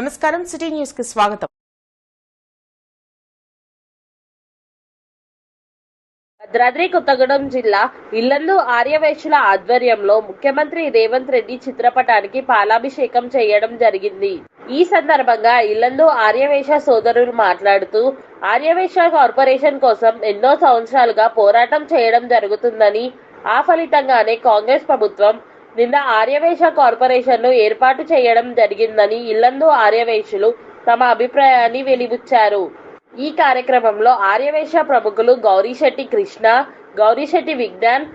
నమస్కారం సిటీ న్యూస్కి స్వాగతం. భద్రాద్రి కొత్తగూడెం జిల్లా ఇల్లందు ఆర్యవైశ్యుల ఆధ్వర్యంలో ముఖ్యమంత్రి రేవంత్ రెడ్డి చిత్రపటానికి పాలాభిషేకం చేయడం జరిగింది. ఈ సందర్భంగా ఇల్లందు ఆర్యవేశ సోదరులు మాట్లాడుతూ ఆర్యవేశ కార్పొరేషన్ కోసం ఎన్నో సంవత్సరాలుగా పోరాటం చేయడం జరుగుతుందని ఆ ఫలితంగానే కాంగ్రెస్ ప్రభుత్వం నిన్న ఆర్యవేశ కార్పొరేషన్ను ఏర్పాటు చేయడం జరిగిందని ఇల్లందు ఆర్యవేశులు తమ అభిప్రాయాన్ని వెలిబుచ్చారు. ఈ కార్యక్రమంలో ఆర్యవేశ ప్రముఖులు గౌరీశెట్టి కృష్ణ గౌరీశెట్టి విజ్ఞాన్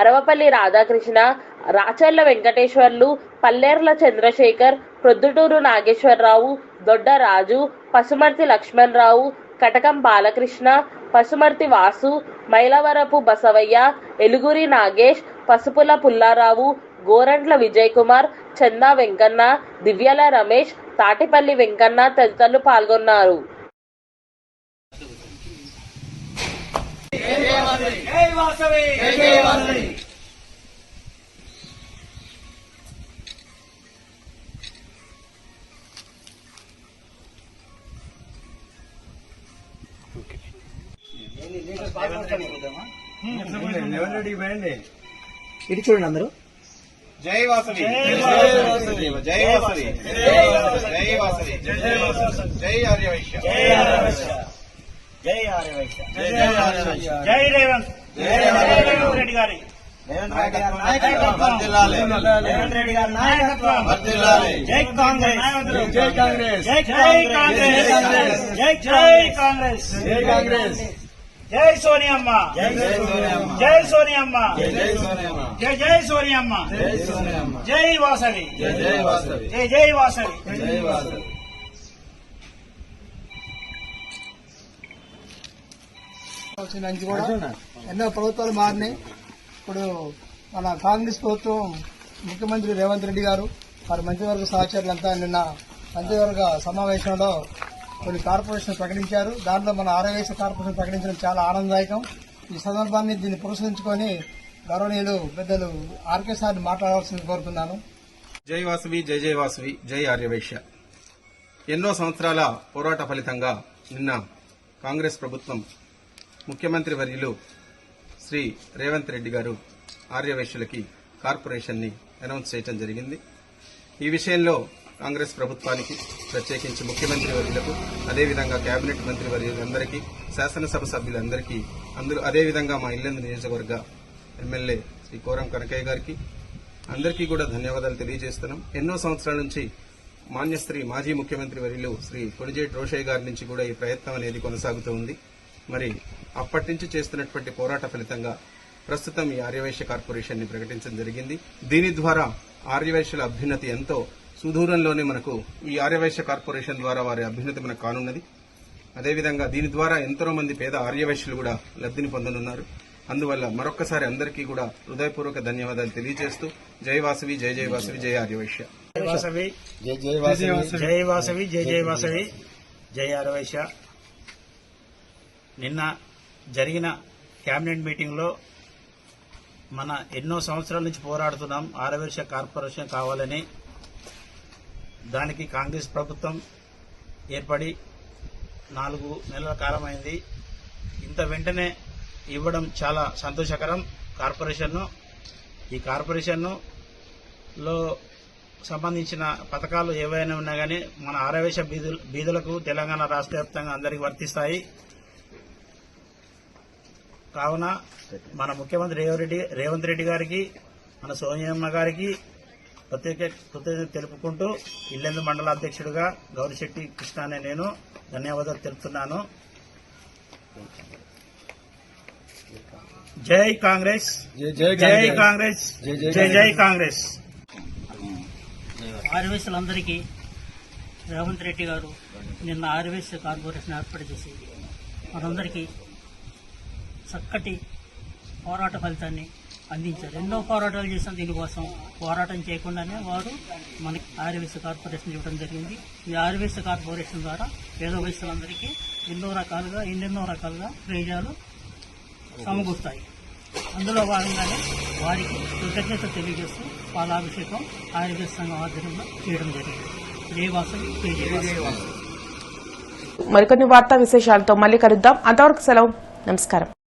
అరవపల్లి రాధాకృష్ణ రాచర్ల వెంకటేశ్వర్లు పల్లేర్ల చంద్రశేఖర్ ప్రొద్దుటూరు నాగేశ్వరరావు దొడ్డ రాజు పసుమర్తి లక్ష్మణరావు కటకం బాలకృష్ణ పసుమర్తి వాసు మైలవరపు బసవయ్య ఎలుగురి నాగేష్ పసుపుల పుల్లారావు గోరంట్ల విజయ్ కుమార్ చందా వెంకన్న దివ్యల రమేష్ తాటిపల్లి వెంకన్న తదితరులు పాల్గొన్నారు. వాసవి జై వాసవి ఇటు చూడండి అందరూ. జై వాసవి. జై వాసవి. జై వాసవి. జై ఆర్యవైశ్య. జై ఆర్యవైశ్య. జై ఆర్యవైశ్య. జై ఆర్యవైశ్య. జై రేవంత్. రేవంత్. రెడ్డి గారి. రేవంత్ రెడ్డి గారి నాయకత్వం. జై కాంగ్రెస్. జై కాంగ్రెస్. జై కాంగ్రెస్. జై కాంగ్రెస్. జై కాంగ్రెస్. జై సోనియమ్మ. జై సోనియమ్మ. జై సోనియమ్మ. జై సోనియమ్మ. జై వాసవి. జై జై వాసవి. జై జై వాసవి. జై వాసవి. వచ్చిన నుంచి కూడా. ఎన్నో ప్రభుత్వాలు మారినాయి. ఇప్పుడు మన కాంగ్రెస్ ప్రభుత్వం ముఖ్యమంత్రి రేవంత్ రెడ్డి గారు వారి మంత్రివర్గ సహచరులంతా నిన్న మంత్రివర్గ సమావేశంలో కొన్ని కార్పొరేషన్ ప్రకటించారు. దాంట్లో మన ఆరోగ్య కార్పొరేషన్ ప్రకటించడం చాలా ఆనందదాయకం. ఈ సందర్భాన్ని దీన్ని పురస్కరించుకొని గౌరవనీయులు పెద్దలు ఆర్కే సార్ని మాట్లాడాల్సింది కోరుతున్నాను. జై వాసవి జై జై వాసవి జై ఆర్యవైశ్య. ఎన్నో సంవత్సరాల పోరాట ఫలితంగా నిన్న కాంగ్రెస్ ప్రభుత్వం ముఖ్యమంత్రి వర్యులు శ్రీ రేవంత్ రెడ్డి గారు ఆర్యవైశ్యులకి కార్పొరేషన్ని అనౌన్స్ చేయడం జరిగింది. ఈ విషయంలో కాంగ్రెస్ ప్రభుత్వానికి ప్రత్యేకించి ముఖ్యమంత్రి వర్యులకు అదేవిధంగా కేబినెట్ మంత్రి వర్యులందరికీ శాసనసభ సభ్యులందరికీ అందరూ అదేవిధంగా మా ఇల్లందు నియోజకవర్గ ఎమ్మెల్యే శ్రీ కోరం కనకయ్య గారికి అందరికీ కూడా ధన్యవాదాలు తెలియజేస్తున్నాం. ఎన్నో సంవత్సరాల నుంచి మాన్యశ్రీ మాజీ ముఖ్యమంత్రి వర్యులు శ్రీ కొణిజేటి రోషయ్య గారి నుంచి కూడా ఈ ప్రయత్నం అనేది కొనసాగుతూ ఉంది. మరి అప్పటి నుంచి చేస్తున్నటువంటి పోరాట ఫలితంగా ప్రస్తుతం ఈ ఆర్యవైశ్య కార్పొరేషన్ని ప్రకటించడం జరిగింది. దీని ద్వారా ఆర్యవైశ్యుల అభ్యున్నతి ఎంతో సుదూరంలోనే మనకు ఈ ఆర్యవైశ్య కార్పొరేషన్ ద్వారా వారి అభ్యున్నతి మనకు కానున్నది. అదేవిధంగా దీని ద్వారా ఎంతో మంది పేద ఆర్యవైశ్యులు కూడా లబ్ధిని పొందనున్నారు. అందువల్ల మరొక్కసారి అందరికీ కూడా హృదయపూర్వక ధన్యవాదాలు తెలియజేస్తూ జై వాసవి జై జై వాసవి జై ఆర్యవైశ్య. జై వాసవి. జై జై వాసవి. జై వాసవి. జై జై వాసవి. జై ఆరవైశ్య నిన్న జరిగిన కేబినెట్ మీటింగ్లో మన ఎన్నో సంవత్సరాల నుంచి పోరాడుతున్నాం. ఆరవైశ్య కార్పొరేషన్ కావాలని దానికి కాంగ్రెస్ ప్రభుత్వం ఏర్పడి నాలుగు నెలల కాలమైంది. ఇంత వెంటనే ఇవ్వడం చాలా సంతోషకరం. కార్పొరేషన్ను ఈ కార్పొరేషన్ను లో సంబంధించిన పథకాలు ఏవైనా ఉన్నా కానీ మన ఆరవేశ బీదులకు తెలంగాణ రాష్ట్ర వ్యాప్తంగా అందరికీ వర్తిస్తాయి. కావున మన ముఖ్యమంత్రి రేవంత్ రెడ్డి రేవంత్ రెడ్డి గారికి మన సోనియమ్మ గారికి ప్రత్యేక కృతజ్ఞత తెలుపుకుంటూ ఇల్లెందు మండల అధ్యక్షుడిగా గౌరిశెట్టి కృష్ణ అనే నేను ధన్యవాదాలు తెలుపుతున్నాను. జై కాంగ్రెస్. జై కాంగ్రెస్. జై జై కాంగ్రెస్. ఆర్యవేశులందరికీ రేవంత్ రెడ్డి గారు నిన్న ఆర్యవేశ కార్పొరేషన్ ఏర్పాటు చేసి మనందరికీ చక్కటి పోరాట ఫలితాన్ని అందించారు. ఎన్నో పోరాటాలు చేసిన దీనికోసం పోరాటం చేయకుండానే వారు మనకి ఆర్యవేశ కార్పొరేషన్ ఇవ్వడం జరిగింది. ఈ ఆర్యవేశ కార్పొరేషన్ ద్వారా పేద వయసులందరికీ ఎన్నో రకాలుగా ఎన్నెన్నో రకాలుగా ప్రయోజనాలు సమకూరుతాయి అందులో భాగంగానే వారికి కృతజ్ఞత తెలియజేస్తూ పాలాభిషేకం ఆరోగ్య సంఘం ఆధ్వర్యంలో చేయడం జరిగింది. దేవాసం మరికొన్ని వార్తా విశేషాలతో మళ్ళీ కలుద్దాం. అంతవరకు సెలవు. నమస్కారం.